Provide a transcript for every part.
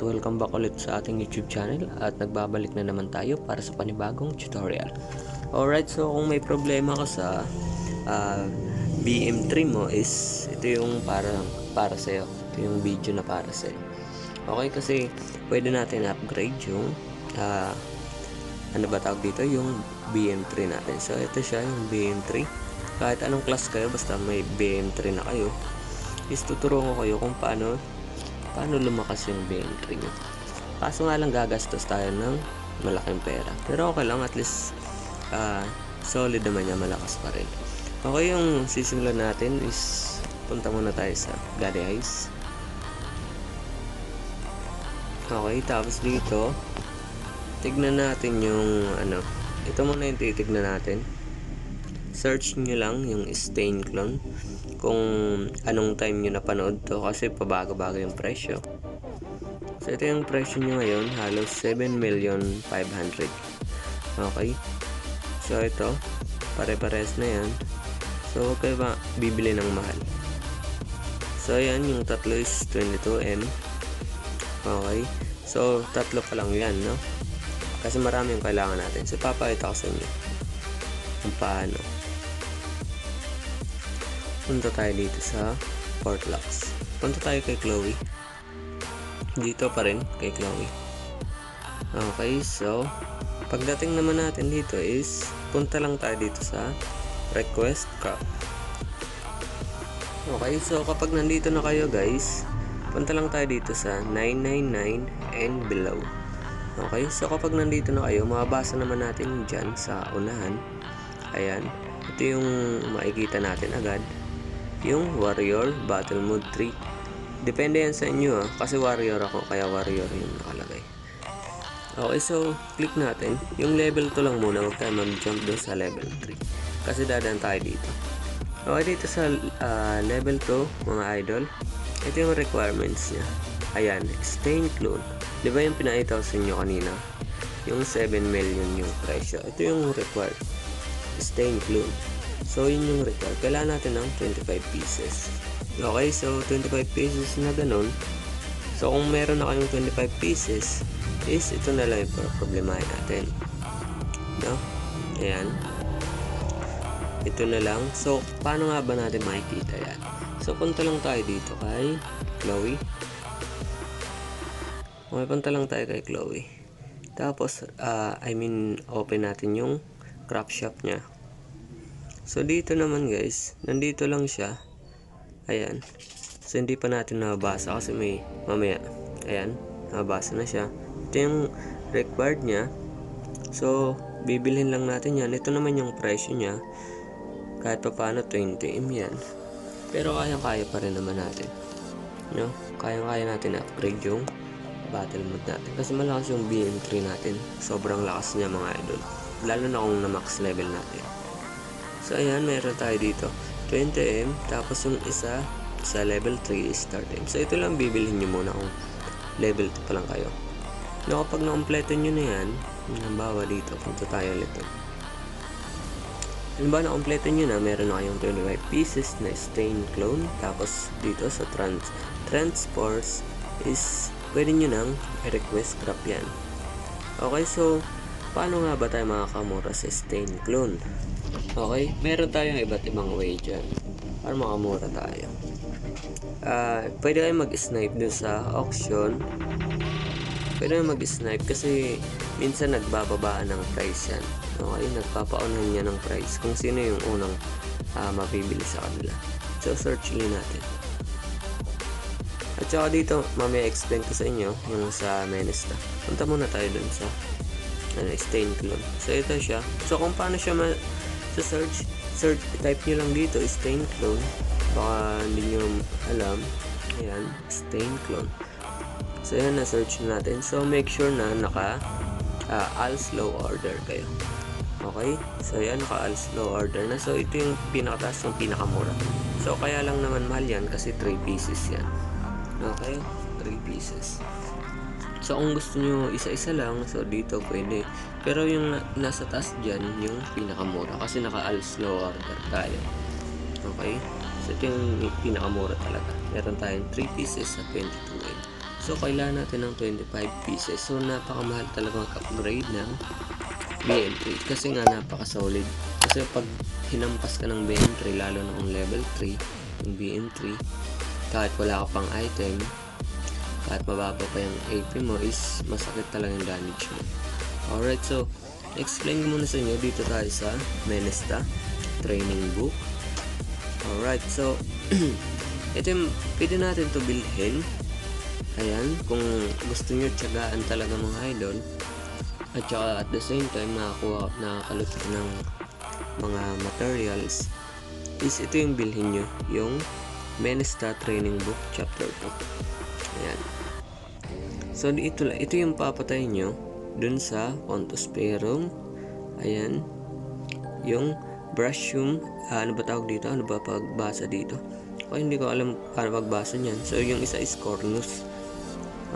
At welcome back ulit sa ating YouTube channel at nagbabalik na naman tayo para sa panibagong tutorial. Alright, so kung may problema ka sa ah, BM3 mo is ito yung para para sa iyo. Ito yung video na para sa Okay, kasi pwede natin upgrade yung ah, ano ba tawag dito? Yung BM3 natin. So ito siya yung BM3. Kahit anong class kayo basta may BM3 na kayo is tuturuan ko kayo kung paano paano lumakas yung BM3 nyo. Kaso nga lang gagastos tayo ng malaking pera. Pero okay lang, at least ah, solid naman niya, malakas pa rin. Okay, yung sisimulan natin is punta muna tayo sa Gadi Eyes. Okay, tapos dito, tignan natin yung ano, ito muna yung titignan natin. Search nyo lang yung stain clone kung anong time nyo napanood to kasi pabago-bago yung presyo. So ito yung presyo nyo ngayon, halos 7,500,000. Okay? So ito, pare-pares na yan. So huwag kayo ba bibili ng mahal. So ayan, yung tatlo is 22M. Okay? So tatlo pa lang yan, no? Kasi marami yung kailangan natin. So papakita ko sa inyo kung paano punta tayo dito sa Port Lux. Punta tayo kay Chloe. Dito pa rin kay Chloe. Okay, so pagdating naman natin dito is punta lang tayo dito sa request crop. Okay, so kapag nandito na kayo guys, punta lang tayo dito sa 999 and below. Okay, so kapag nandito na kayo, mababasa naman natin dyan sa unahan. Ayan, ito yung makikita natin agad yung Warrior Battle Mode 3. Depende yan sa inyo ah, kasi Warrior ako, kaya Warrior yung nakalagay. Okay, so click natin. Yung level 2 lang muna, huwag tayo mag-jump doon sa level 3. Kasi dadaan tayo dito. Okay, dito sa ah, level 2, mga idol, ito yung requirements niya. Ayan, stain clone. Di ba yung pinakita ko sa inyo kanina? Yung 7 million yung presyo. Ito yung required. Stain clone. So, yun yung required. Kailangan natin ng 25 pieces. Okay, so 25 pieces na ganun. So, kung meron na kayong 25 pieces, is ito na lang yung problemahin natin. No? Ayan. Ito na lang. So, paano nga ba natin makikita yan? So, punta lang tayo dito kay Chloe. Okay, punta lang tayo kay Chloe. Tapos, ah, I mean, open natin yung craft shop niya. So dito naman guys, nandito lang siya. Ayan. So hindi pa natin nabasa kasi may mamaya. Ayan, nabasa na siya. Ito yung required niya. So bibilhin lang natin yan. Ito naman yung presyo niya. Kahit pa paano 20M yan. Pero kayang-kaya pa rin naman natin. No? Kayang-kaya natin upgrade yung battle mode natin. Kasi malakas yung BM3 natin. Sobrang lakas niya mga idol. Lalo na kung na-max level natin. So, ayan, meron tayo dito. 20M, tapos yung isa sa level 3 is 30M. So, ito lang bibilhin nyo muna kung level 2 pa lang kayo. No, kapag na-kompleto nyo na yan, halimbawa dito, punta tayo ulit. Halimbawa na-kompleto nyo na, meron na kayong 25 pieces na stain clone. Tapos, dito sa trans transports is pwede nyo nang i-request scrap yan. Okay, so, paano nga ba tayo makakamura sa stain clone? Okay, meron tayong iba't ibang way dyan para makamura tayo. Ah, pwede kayo mag-snipe dun sa auction. Pwede kayo mag-snipe kasi minsan nagbababaan ng price yan. Okay, nagpapaunan niya ng price kung sino yung unang ah, mabibili sa kanila. So, search lang natin. At saka dito, mamaya explain ko sa inyo yung sa Menesta. Punta muna tayo dun sa ano, stain clone. So, ito siya. So, kung paano siya ma sa search, type nyo lang dito, stain clone. Baka hindi nyo alam. Ayan, stain clone. So, yan na-search na natin. So, make sure na naka uh, all slow order kayo. Okay? So, yan, naka all slow order na. So, ito yung pinakataas yung pinakamura. So, kaya lang naman mahal yan kasi 3 pieces yan. Okay? 3 pieces. So, kung gusto nyo isa-isa lang, so dito pwede. Pero yung na- nasa taas dyan, yung pinakamura. Kasi naka-all slow order tayo. Okay? So, ito yung pinakamura talaga. Meron tayong 3 pieces sa 22 m So, kailangan natin ng 25 pieces. So, napakamahal talaga mag-upgrade ng BM3 kasi nga napaka-solid. Kasi pag hinampas ka ng BM3, lalo na kung level 3, yung BM3, kahit wala ka pang item, kahit mababa pa yung AP mo, is masakit talaga yung damage mo. Alright, so, explain ko muna sa inyo dito tayo sa Menesta training book. Alright, so, ito yung, pwede natin to bilhin. Ayan, kung gusto nyo tiyagaan talaga mga idol, at saka at the same time nakakuha, nakakalot ka ng mga materials, is ito yung bilhin nyo, yung Menesta Training Book Chapter 2. Ayan. So, ito, ito yung papatay nyo dun sa Pontosperum. Ayan. Yung Brushum. ah, ano ba tawag dito? Ano ba pagbasa dito? O hindi ko alam paano pagbasa niyan. So, yung isa is Cornus.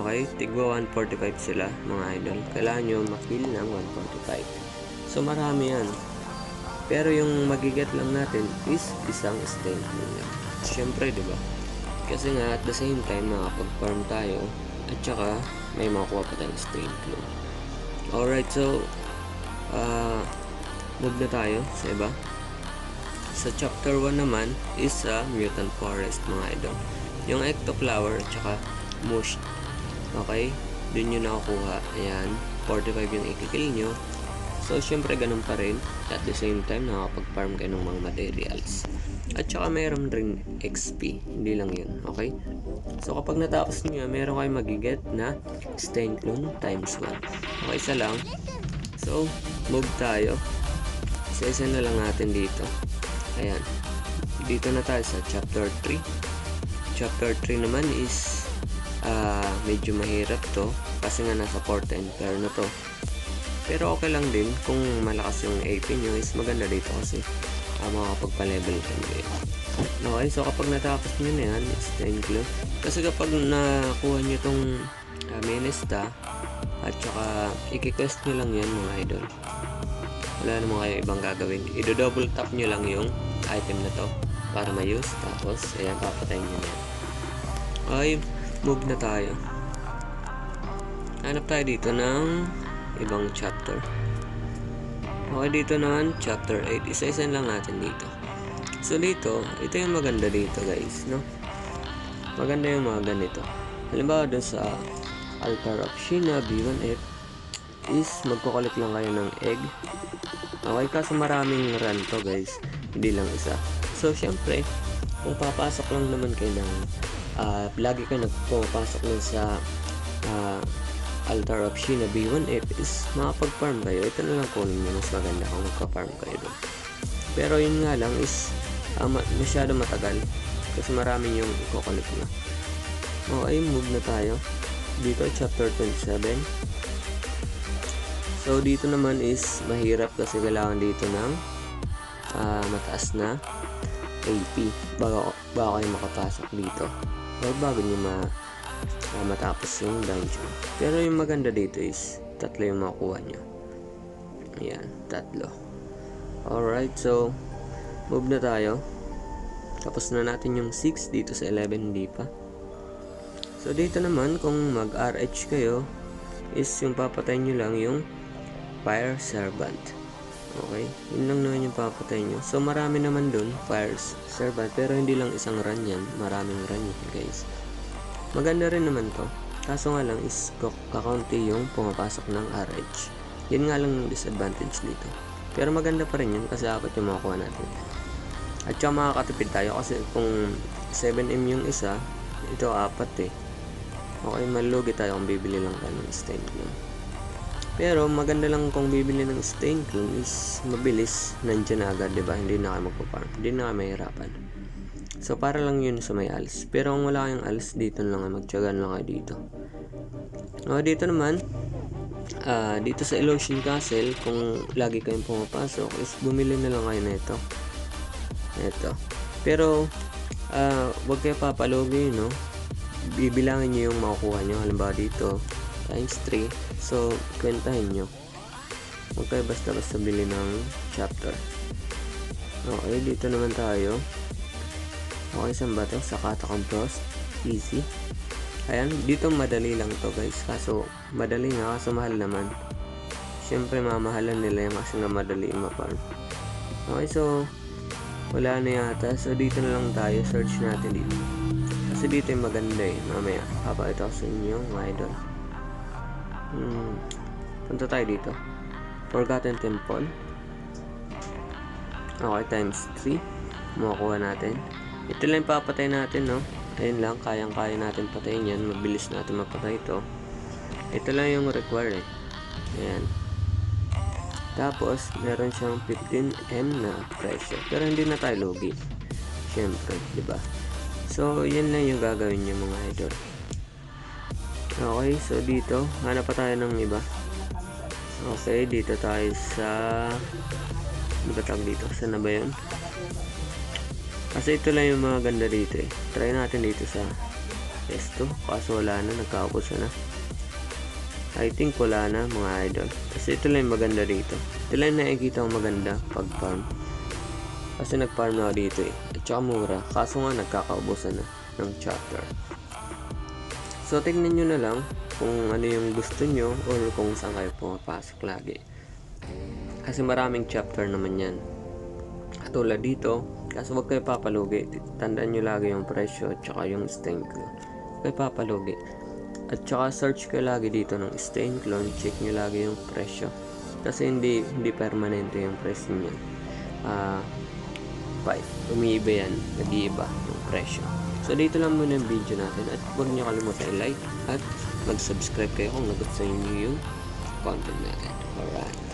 Okay? Tigwa 145 sila, mga idol. Kailangan nyo makill ng 145. So, marami yan. Pero yung magiget lang natin is isang stain lang. Siyempre, di ba? Kasi nga, at the same time, nakapag-farm tayo. At saka, may makuha pa tayong stain clue. Alright, so, ah, move na tayo sa iba. Sa chapter 1 naman is sa Mutant Forest, mga idol. Yung Ectoflower at saka Mush. Okay? Dun yun nakukuha. Ayan. 45 yung ikikill nyo. So, syempre, ganun pa rin. At the same time, nakakapag-farm kayo ng mga materials. At saka, meron rin XP. Hindi lang yun. Okay? So, kapag natapos nyo, meron kayo magiget na Stain Clone times 1. Okay, isa lang. So, move tayo. Isa-isa na lang natin dito. Ayan. Dito na tayo sa chapter 3. Chapter 3 naman is ah medyo mahirap to kasi nga nasa 4 pair na to. Pero okay lang din kung malakas yung AP nyo is maganda dito kasi uh, makakapagpa-level ka nyo. Okay, so kapag natapos nyo na yan, it's 10 clue. Kasi kapag nakuha nyo tong uh, Menesta at saka i-quest nyo lang yan mga idol. Wala naman kayo ibang gagawin. I-double tap nyo lang yung item na to para ma-use. Tapos, ayan, papatayin nyo na yan. Okay, move na tayo. Hanap tayo dito ng ibang chapter. Okay, dito naman, chapter 8. Isa-isa lang natin dito. So, dito, ito yung maganda dito, guys, no? Maganda yung mga ganito. Halimbawa, dun sa Altar of Shina B1F is magkukulit lang kayo ng egg. Okay, kaso maraming run to, guys. Hindi lang isa. So, syempre, kung papasok lang naman kayo ng uh, lagi kayo nagpapasok lang sa uh, Altar of Shina B1F is makapag-farm kayo. Ito na lang kunin nyo. Mas maganda kung magpa-farm kayo doon. Pero yun nga lang is ma- masyado matagal. Kasi marami yung ikokulit nyo. Okay, move na tayo. Dito, chapter 27. So, dito naman is mahirap kasi kailangan dito ng uh, mataas na AP bago, bago kayo makapasok dito. Or bago nyo ma uh, matapos yung dungeon. Pero yung maganda dito is tatlo yung makukuha nyo. Ayan, tatlo. Alright, so move na tayo. Tapos na natin yung 6 dito sa 11, hindi pa. So dito naman, kung mag-RH kayo, is yung papatay nyo lang yung Fire Servant. Okay? Yun lang naman yung papatay nyo. So marami naman dun, Fire Servant. Pero hindi lang isang run yan. Maraming run yan, guys. Maganda rin naman to. Kaso nga lang is kakaunti yung pumapasok ng RH. Yun nga lang yung disadvantage dito. Pero maganda pa rin yun kasi apat yung makukuha natin. At saka makakatipid tayo kasi kung 7M yung isa, ito apat eh. Okay, malugi tayo kung bibili lang tayo ng stain clone. Pero maganda lang kung bibili ng stain clone is mabilis, nandiyan na agad, 'di ba? Hindi na kayo magpa-farm, hindi na kayo mahirapan. So para lang yun sa may alis. Pero kung wala kayong alis dito lang kayo, magtiyagan lang kayo dito. O dito naman, ah dito sa Illusion Castle, kung lagi kayong pumapasok, is bumili na lang kayo nito. Ito. Pero ah wag kayo papalugi, no? bibilangin nyo yung makukuha nyo halimbawa dito times 3 so kwentahin nyo huwag kayo basta basta bili ng chapter okay dito naman tayo okay saan ba to sa Catacomb Frost easy Ayan, dito madali lang to guys. Kaso, madali nga, kaso mahal naman. Siyempre, mamahalan nila yung kasi nga madali ma-farm. Okay, so, wala na yata. So, dito na lang tayo. Search natin dito. Kasi dito yung maganda eh. Mamaya, papakita ko sa inyo, mga idol. Hmm, punta tayo dito. Forgotten Temple. Okay, times 3. Makukuha natin. Ito lang papatay natin, no? Ayun lang, kayang-kaya natin patayin yan. Mabilis natin mapatay ito. Ito lang yung require eh. Ayan. Tapos, meron siyang 15M na presyo. Pero hindi na tayo lugi. Siyempre, di ba? So, yan lang yung gagawin niyo mga idol. Okay, so dito, hanap pa tayo ng iba. Okay, dito tayo sa... Ano ba dito? Saan na ba yun? Kasi ito lang yung mga ganda dito eh. Try natin dito sa Esto. Kaso wala na, nagkaupos na. I think wala na mga idol. Kasi ito lang yung maganda dito. Ito lang yung nakikita kong maganda pag farm. Kasi nag-farm na ako dito eh. At saka mura. Kaso nga nagkakaubusan na ng chapter. So tignan nyo na lang kung ano yung gusto nyo or kung saan kayo pumapasok lagi. Kasi maraming chapter naman yan. Katulad dito, kaso wag kayo papalugi. Tandaan nyo lagi yung presyo at saka yung stain clone. Huwag kayo papalugi. At saka search kayo lagi dito ng stain clone. Check nyo lagi yung presyo. Kasi hindi hindi permanente yung presyo niyan. Ah, 5. Umiiba yan. Nag-iiba yung presyo. So dito lang muna yung video natin at huwag nyo kalimutan i-like at mag-subscribe kayo kung nagustuhan nyo yung content natin. Alright.